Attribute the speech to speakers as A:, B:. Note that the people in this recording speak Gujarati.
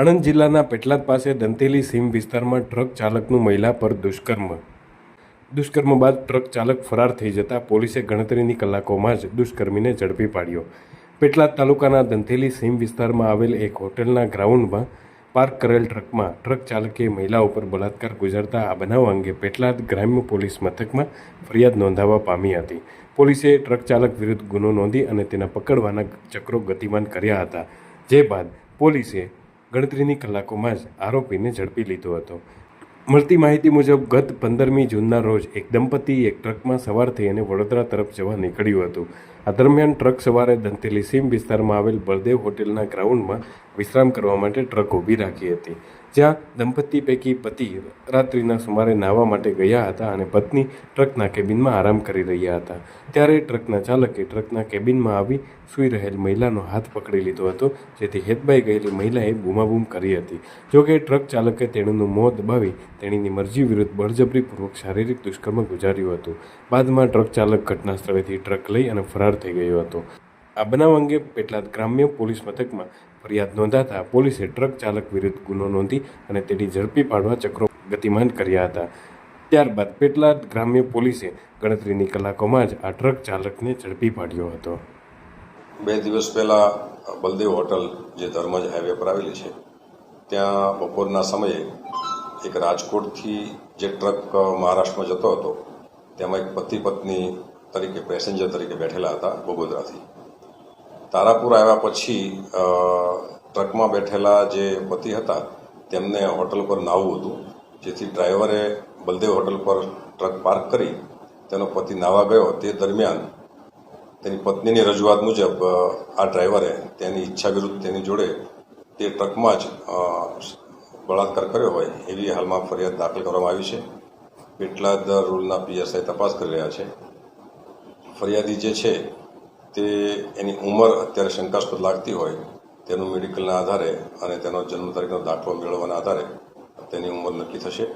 A: આણંદ જિલ્લાના પેટલાદ પાસે દંતેલી સીમ વિસ્તારમાં ટ્રક ચાલકનું મહિલા પર દુષ્કર્મ. દુષ્કર્મ બાદ ટ્રક ચાલક ફરાર થઈ જતા પોલીસે ગણતરીની કલાકોમાં જ દુષ્કર્મીને ઝડપી પાડ્યો. પેટલાદ તાલુકાના દંતેલી સીમ વિસ્તારમાં આવેલ એક હોટલના ગ્રાઉન્ડમાં પાર્ક કરેલ ટ્રકમાં ટ્રક ચાલકે મહિલા ઉપર બળાત્કાર ગુજારતા આ બનાવ અંગે પેટલાદ ગ્રામ્ય પોલીસ મથકમાં ફરિયાદ નોંધાવવા પામી હતી. પોલીસે ટ્રક ચાલક વિરુદ્ધ ગુનો નોંધી અને તેના પકડવાના ચક્રો ગતિમાન કર્યા હતા. જે બાદ પોલીસે ગણતરીની કલાકોમાં જ આરોપીને ઝડપી લીધો હતો. મળતી માહિતી મુજબ, ગત પંદરમી જૂનના રોજ એક દંપતી એક ટ્રકમાં સવાર થઈ અને વડોદરા તરફ જવા નીકળ્યું હતું. આ દરમિયાન ટ્રક સવારે દંતેલી સીમ વિસ્તારમાં આવેલ બળદેવ હોટેલના ગ્રાઉન્ડમાં વિશ્રામ કરવા માટે ટ્રક ઊભી રાખી હતી, જ્યાં દંપતી પૈકી પતિ રાત્રિના સુમારે નાહવા માટે ગયા હતા અને પત્ની ટ્રકના કેબિનમાં આરામ કરી રહ્યા હતા. ત્યારે ટ્રકના ચાલકે ટ્રકના કેબિનમાં આવી સૂઈ રહેલ મહિલાનો હાથ પકડી લીધો હતો, જેથી હેતબાઈ ગયેલી મહિલાએ બૂમાબૂમ કરી હતી. જોકે ટ્રક ચાલકે તેણીનું મોં દબાવી તેણીની મરજી વિરુદ્ધ બળજબરીપૂર્વક શારીરિક દુષ્કર્મ ગુજાર્યું હતું. બાદમાં ટ્રક ચાલક ઘટના સ્થળેથી ટ્રક લઈ અને ફરાર થઈ ગયો હતો. આ બનાવ અંગે પેટલાદ ગ્રામ્ય પોલીસ મથકમાં ફરિયાદ નોંધાતા પોલીસે ટ્રક ચાલક વિરુદ્ધ ગુનો નોંધી અને તેની ઝડપી પાડવા ચક્રો ગતિમાન કર્યા હતા. ત્યારબાદ પેટલાદ ગ્રામ્ય પોલીસે ગણતરીની કલાકોમાં જ આ ટ્રક ચાલકને ઝડપી પાડ્યો હતો.
B: બે દિવસ પહેલા બલદેવ હોટલ જે ધર્મજ હાઈવે પર આવેલી છે, ત્યાં બપોરના સમયે એક રાજકોટથી જે ટ્રક મહારાષ્ટ્રમાં જતો હતો, તેમાં એક પતિ પત્ની તરીકે પેસેન્જર તરીકે બેઠેલા હતા બગોદરાથી તારાપુર આવ્યા પછી ટ્રકમાં બેઠેલા જે પતિ હતા, તેમને હોટલ પર નાહવું હતું, જેથી ડ્રાઈવરે બલદેવ હોટલ પર ટ્રક પાર્ક કરી, તેનો પતિ નાહવા ગયો. તે દરમિયાન તેની પત્નીની રજૂઆત મુજબ આ ડ્રાઈવરે તેની ઈચ્છા વિરુદ્ધ તેની જોડે તે ટ્રકમાં જ બળાત્કાર કર્યો હોય, એવી હાલમાં ફરિયાદ દાખલ કરવામાં આવી છે. પેટલાદ રૂલના પીએસઆઈ તપાસ કરી રહ્યા છે. ફરિયાદી જે છે, તે એની ઉંમર અત્યારે શંકાસ્પદ લાગતી હોય, તેનું મેડિકલના આધારે અને તેનો જન્મ તારીખનો દાખલો મેળવવાના આધારે તેની ઉંમર નક્કી થશે.